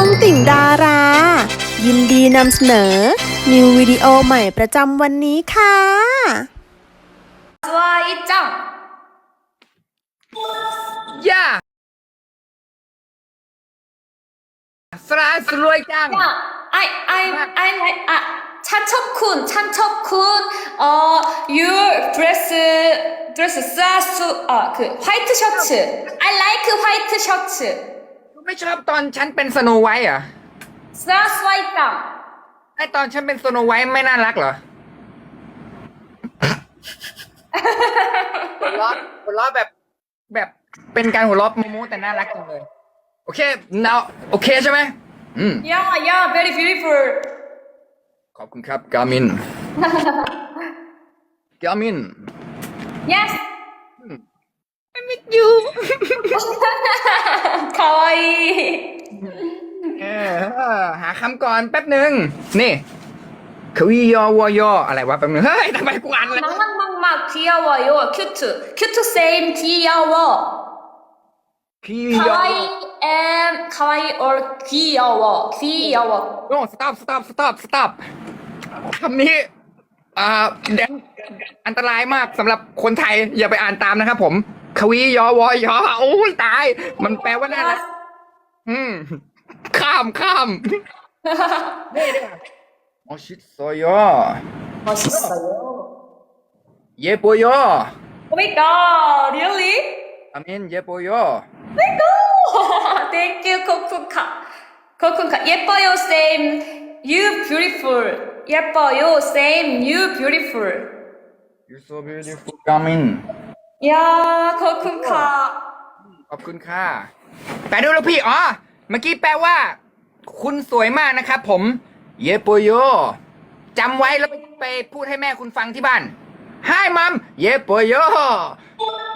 องติ่งดารา ยินดีนำเสนอ นิววิดีโอใหม่ประจำวันนี้ค่ะสวายจังย่าสลาสรวยจังไอไอไออะฉันชอบคุณ like uh, 찬첩쿤 찬첩쿤อ your dress dress 싸수 어그 화이트 셔츠 I like 화이트 셔츠 ไม่ชอบตอนฉันเป็นสโนไวท์เหรอ Snow White ต่ไอตอนฉันเป็นสโนไวท์ไม่น่ารักเหรอ หัวเราะหัวเราะแบบแบบเป็นการหัวเราะโมโมแต่น่ารักจังเลย โอเค now โอเคใช่ไหมอืมำ Yeah yeah very beautiful ขอบคุณครับกามิน กามิน Yes I miss you คำก่อนแป๊บหนึ่ง นี่ควียอวอยออะไรวะแป๊บหนึงเฮ้ยทำไมกูอ่านเลย 막막막막 귀여워요. 큐트. 큐트 세임 귀여워. พี่ยอ 가와이 and 가와이 or 귀여워. 귀여워. โอ้ stop stop stop stop คำนี้ อ่าแดงอันตรายมากสำหรับคนไทย อย่าไปอ่านตามนะครับผมควียอวอยอโอ้ยตาย มันแปลว่าน่ารัก อืม ข้ามข้าม นี่ดีกว่าโอชิตโซยอ 멋있어요. เยโปโย Oh my god, really? อามินเยโปโย Thank you, 코쿤카. 코쿤카. 예뻐요, same. You beautiful. 예뻐요, same. You beautiful. you so beautiful กามิน 야, 코쿤카. ขอบคุณค่ะแปลด้วยลูกพี่ อ๋อ เมื่อกี้แปลว่า คุณสวยมากนะครับผม เยโปโยจำไว้แล้วไปพูดให้แม่คุณฟังที่บ้านไฮมัมเยโปโย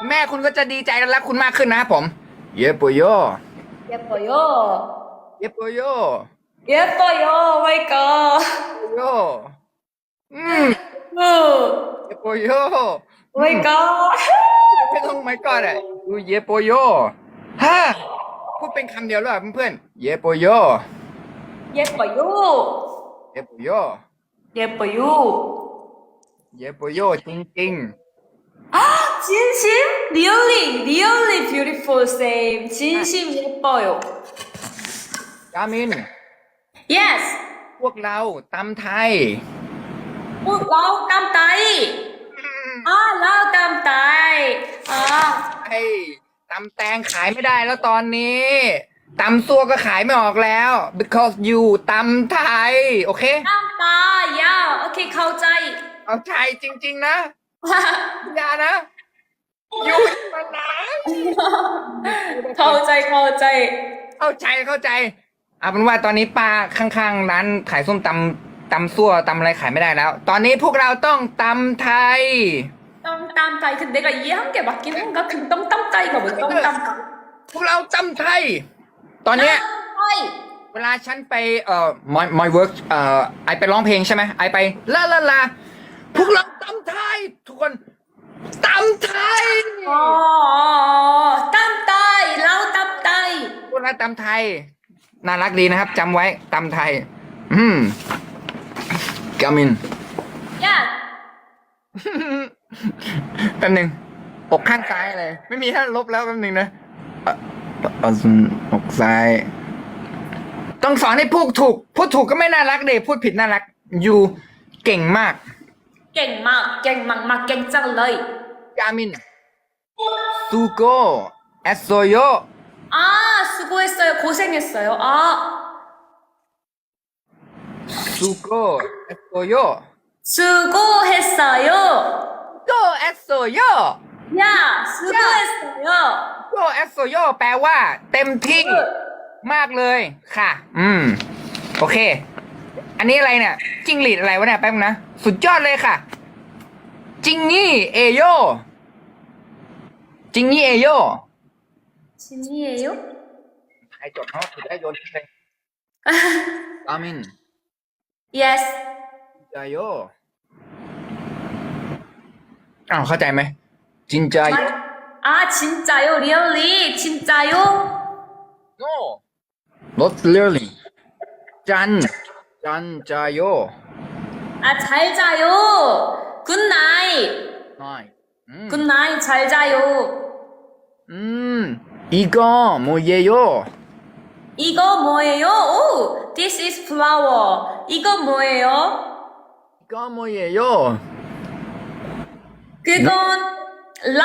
แม่คุณก็จะดีใจและรักคุณมากขึ้นนะครับผม เยโปโยเยโปโยเยโปโยเยโปโยไม่ก่อนโยอืมเยโปโยไม่ก็ไม่ต้องไม่ก็อนรดูเยโปโยฮ่า พูดเป็นคำเดียวหรือเปล่าเพื่อนเยโปโย เย็ปโยเยโปโย เย็ปโยเยโปโยจริงจริงอะจริงจริม really really beautiful same จริงจริงเย็ปโยูามิน yes พวกเราตำไทย พวกเราตามทยอ่าเราตามทยอ่าอ ตำแตงขายไม่ได้แล้วตอนนี้ตำซัวก็ขายไม่ออกแล้ว because you ตำไทย โอเคตำตายาโอเคเข้าใจเข้าใจจริง ๆ นะอย่านะอยู่มานะเข้าใจเข้าใจ เข้าใจเข้าใจเอาเป็นว่าตอนนี้ปลาข้างๆร้านขายส้มตำตำซัวตำอะไรขายไม่ได้แล้ว ตอนนี้พวกเราต้องตำไทย 땀땀따이. 근데 내가 이해한 게 맞긴 한가? 그 땀땀따이가 뭐야? 땀땀따이. พวกเราตำไทย ตอนเนี้ย 땀따이. เวลาฉันไปเอ่อ my my work เอ่อไอไปร้องเพลงใช่ไหมไอไปลาลาลาพวกเราตำไทย ทุกคนตำไทย 어, 어, 어. 땀따이. 라우 땀따이. พวกเราตำไทย น่ารักดีนะครับจำไว้ตำไทย อืมกามิน 야, แป๊บหนึ่งอกข้างซ้ายเลย ไม่มีท่านลบแล้วแป๊บหนึ่งนะเอ่อเอ่ออกซ้าย ต้องสอนให้พูดถูก พูดถูกก็ไม่น่ารักเดพูดผิดน่ารัก อยู่เก่งมาก 깽막, 깽막막, 깽짱러이. กามินซูโกแอสโซโย 아, 수고했어요. 고생했어요. 아, ซูโกแอสโซโย 수고했어요. โกแอสโซโย 야, 수고했어요. โกแอสโซโยแปลว่า เต็มที่มากเลยค่ะ อืม โอเค อันนี้อะไรเนี่ย จิ้งหรีดอะไรวะเนี่ยแป๊บนึงนะ สุดยอดเลยค่ะ จิงงี้เอโย จิงงี้เอโย 진이에요? ใครจดเขาถือได้โยนทิ้งเลยกามิน yes. จายโย อ้าวเข้าใจไหม จินจายโย 아, 진짜요? really? 진짜요? no not really จัน จันจายโย 아, 잘 자요. 굿나잇. น้อยอืม 굿나잇, 잘 자요. อืมอีกอโมเยโย 이거 뭐예요? 오, this is flower. 이거 뭐예요? อีกอโมเยโย 그건 락,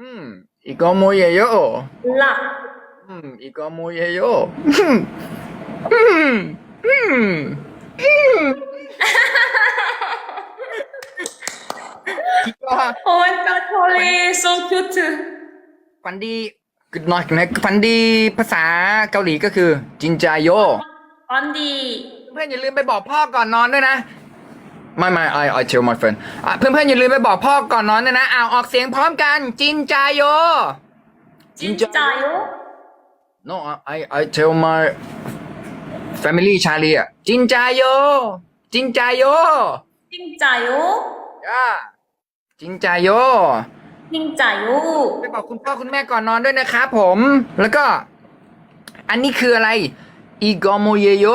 อืมอีกอโมเยโย 락. อืมอีกอโมเยโยอืมอืมอืมอืมอีกอ Oh my god, Polly, so cute. ฟันดีกหน่อยนะฟันดีภาษาเกาหลีก็คือ จินจายโย 언니, เพื่อนอย่าลืมไปบอกพ่อก่อนนอนด้วยนะ ไม่ไม่ I I tell my friend อ่ะเพื่อนเพื่อนๆอย่าลืมไปบอกพ่อก่อนนอนด้วยนะอ้าวออกเสียงพร้อมกัน จินจายโย 진짜요? No I I tell my family ชาลีอ่ะจินจายโย จินจายโย 진짜요? จ้าจินจายโย 진짜요? ไปบอกคุณพ่อคุณแม่ก่อนนอนด้วยนะครับผม แล้วก็ อันนี้คืออะไร อีกอโมเยโย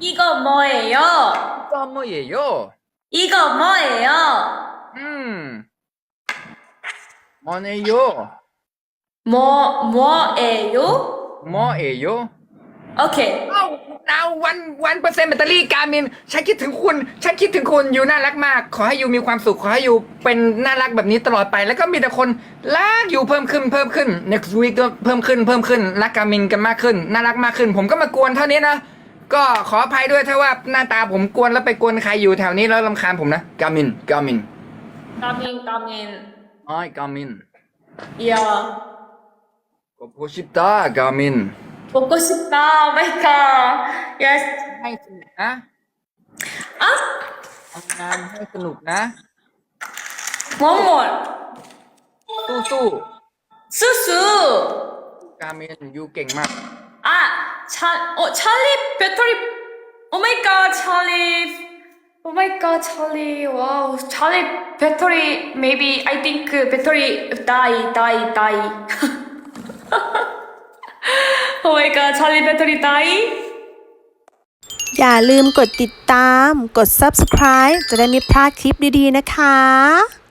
이거 뭐예요? อีกอโมเยโย 이거 뭐예요? อืมมอเนโย 뭐, 뭐예요? มอเอโย 오케이. เอ้าเอาวันวันเปอร์เซ็นต์แบตเตอรี่การมิน ฉันคิดถึงคุณ ฉันคิดถึงคุณอยู่น่ารักมาก ขอให้อยู่มีความสุข ขอให้อยู่เป็นน่ารักแบบนี้ตลอดไป แล้วก็มีแต่คนรักอยู่เพิ่มขึ้นเพิ่มขึ้น next week ก็เพิ่มขึ้นเพิ่มขึ้น รักการมินกันมากขึ้น น่ารักมากขึ้น ผมก็มากวนเท่านี้นะ ก็ขออภัยด้วยถ้าว่าหน้าตาผมกวนแล้วไปกวนใครอยู่แถวนี้แล้วรำคาญผมนะกามินกามิน 까민, 까민. อ้อยกามิน 이야. ก็โพชิตากามิน 먹고 싶다. 오 마이 갓. Yes. ให้สนุกนะ 아? ทำงานให้สนุกนะ One more. สู้สู้ 수수. กามินอยู่เก่งมาก 아, 차, 어, 찰리 배터리. 오 마이 갓, 찰리. 오 마이 갓, 찰리. 와우. 찰리 배터리. Maybe I think 배터리 die, die, die. 오 마이 갓, 찰리 배터리 die. อย่าลืมกดติดตาม กด subscribe จะได้ไม่พลาดคลิปดีๆนะคะ